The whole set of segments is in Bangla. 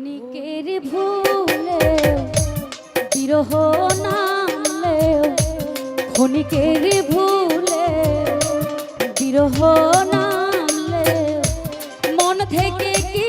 ক্ষণিকের ভুলে বিরহ নামলে ক্ষণিকের ভুলে বিরহ নামলে মন থেকে কি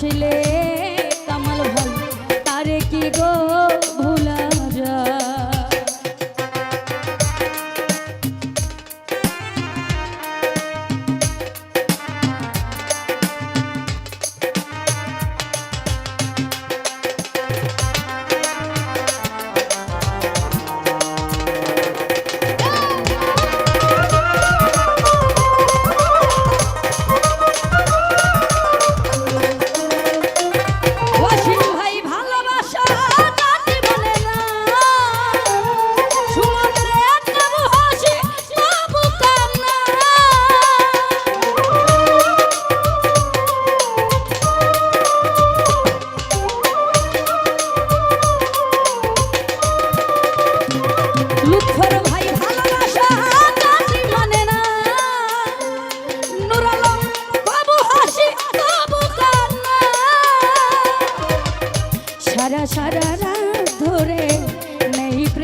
আসিলে